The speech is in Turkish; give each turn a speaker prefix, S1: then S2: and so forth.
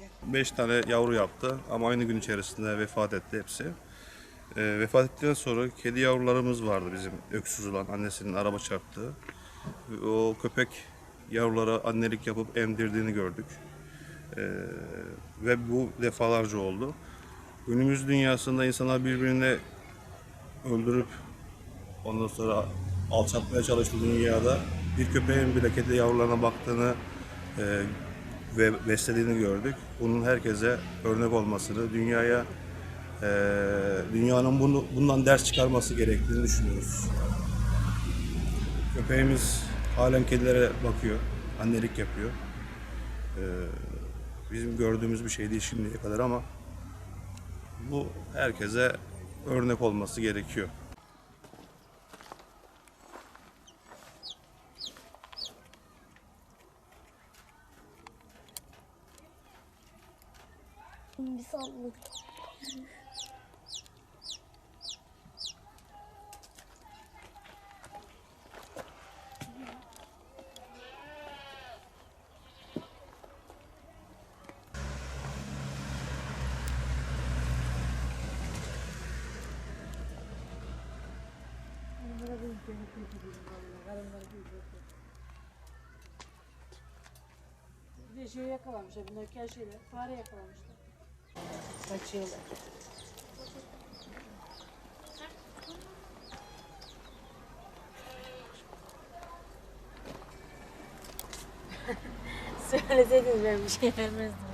S1: Ya.
S2: 5 tane yavru yaptı ama aynı gün içerisinde vefat etti hepsi. Ee, vefat ettikten sonra kedi yavrularımız vardı bizim öksüz olan annesinin araba çarptığı. O köpek yavrulara annelik yapıp emdirdiğini gördük. Ee, ve bu defalarca oldu. Günümüz dünyasında insanlar birbirini öldürüp ondan sonra alçaltmaya çalıştığı dünyada bir köpeğin bile kedi yavrularına baktığını e, ve beslediğini gördük. Bunun herkese örnek olmasını, dünyaya e, dünyanın bunu bundan ders çıkarması gerektiğini düşünüyoruz. Köpeğimiz halen kedilere bakıyor, annelik yapıyor. E, bizim gördüğümüz bir şey değil şimdiye kadar ama bu herkese örnek olması gerekiyor.
S3: Bir sallık.
S4: Bir şey yakalamışlar. Bunlar her şeyler. Fare yakalamışlar. Kaçıyorlar. Söyleseydiniz ben bir şey vermezdim.